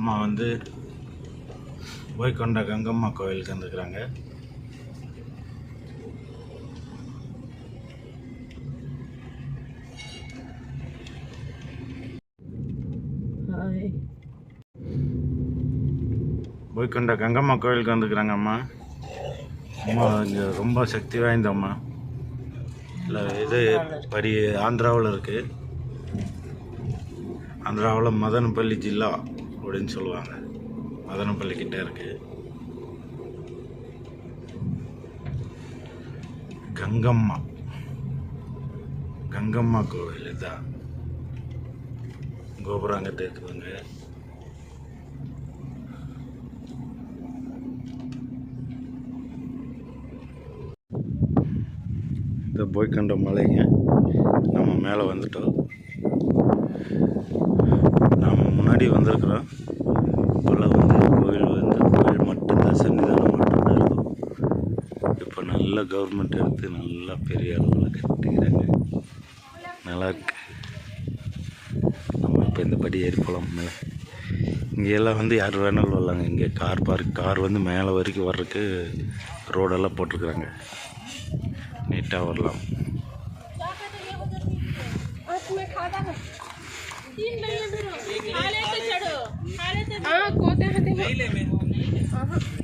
அம்மா வந்து போய்கொண்ட கங்கம்மா கோயிலுக்கு வந்துருக்குறாங்க. ஹாய் போய்கொண்ட கங்கம்மா கோயிலுக்கு வந்துருக்குறாங்க அம்மா. அம்மா இங்கே ரொம்ப சக்தி வாய்ந்த அம்மா. இல்லை இது படி ஆந்திராவில் இருக்குது ஆந்திராவில் மதனப்பள்ளி ஜில்லா. அப்படின்னு சொல்லுவாங்க. மதனப்பள்ளிக்கிட்டே இருக்குது கங்கம்மா. கங்கம்மா கோவில் இதுதான் கோபுரம் அங்கிட்ட இருக்குதுங்க. இந்த போய்கண்ட மலைங்க. நம்ம மேலே வந்துட்டோம். முன்னாடி வந்திருக்கிறோம். இப்போல்லாம் வந்து கோயில் வந்து கோயில் மட்டும்தான் சன்னிதானம் மட்டும்தான் இருக்கும். இப்போ நல்ல கவர்மெண்ட் எடுத்து நல்லா பெரிய அளவில் கட்டிக்கிறாங்க. நல்லா நம்ம இப்போ இந்த படி ஏறி போகலாம் மேலே. இங்கெல்லாம் வந்து யார் வேணாலும் வரலாங்க. இங்கே கார் பார்க் கார் வந்து மேலே வரைக்கும் வர்றதுக்கு ரோடெல்லாம் போட்டிருக்குறாங்க. நீட்டாக வரலாம். नहीं ले मैं हाँ, हाँ।